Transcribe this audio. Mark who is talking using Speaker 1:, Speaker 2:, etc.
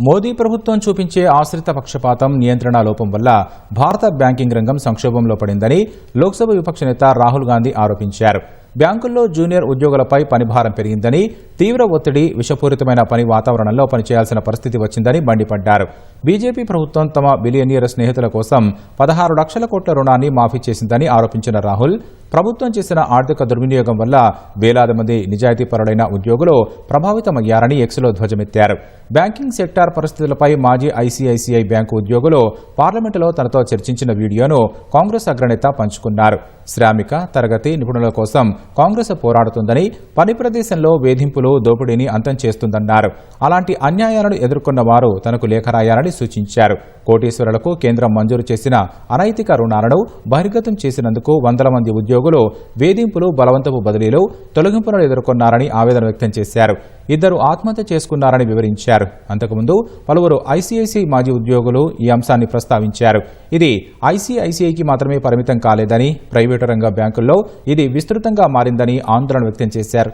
Speaker 1: మోదీ ప్రభుత్వం చూపించే ఆశ్రిత పక్షపాతం నియంత్రణ లోపం వల్ల భారత బ్యాంకింగ్ రంగం సంక్షోభంలో పడిందని లోక్సభ విపక్ష నేత రాహుల్ గాంధీ ఆరోపించారు. బ్యాంకుల్లో జూనియర్ ఉద్యోగులపై పనిభారం పెరిగిందని తీవ్ర ఒత్తిడి విషపూరితమైన పని వాతావరణంలో పనిచేయాల్సిన పరిస్థితి వచ్చిందని మండిపడ్డారు. బీజేపీ ప్రభుత్వం తమ బిలియనియర్ స్నేహితుల కోసం పదహారు లక్షల కోట్ల రుణాన్ని మాఫీ చేసిందని ఆరోపించిన రాహుల్ ప్రభుత్వం చేసిన ఆర్థిక దుర్వినియోగం వల్ల వేలాది మంది నిజాయితీపరులైన ఉద్యోగులు ప్రభావితమయ్యారని ఎక్స్లో ధ్వజమెత్తారు. బ్యాంకింగ్ సెక్టార్ పరిస్థితులపై మాజీ ఐసీఐసీఐ బ్యాంకు ఉద్యోగులు పార్లమెంటులో తనతో చర్చించిన వీడియోను కాంగ్రెస్ అగ్రనేత పంచుకున్నారు. శ్రామిక తరగతి నిపుణుల కోసం కాంగ్రెస్ పోరాడుతుందని పని ప్రదేశంలో వేధింపులు దోపిడీని అంతం చేస్తుందన్నారు. అలాంటి అన్యాయాలను ఎదుర్కొన్న వారు తనకు లేఖ రాయాలని సూచించారు. కోటీశ్వరులకు కేంద్రం మంజూరు చేసిన అనైతిక రుణాలను బహిర్గతం చేసినందుకు వందల మంది ఉద్యోగులు వేధింపులు బలవంతపు బదిలీలు తొలగింపులను ఎదుర్కొన్నారని ఆవేదన వ్యక్తం చేశారు. ఇద్దరు ఆత్మహత్య చేసుకున్నారని వివరించారు. అంతకుముందు పలువురు ఐసీఐసీఐ మాజీ ఉద్యోగులు ఈ అంశాన్ని ప్రస్తావించారు. ఇది ఐసీఐసీఐకి మాత్రమే పరిమితం కాలేదని ప్రైవేటు రంగ బ్యాంకుల్లో ఇది విస్తృతంగా మారిందని ఆందోళన వ్యక్తం చేశారు.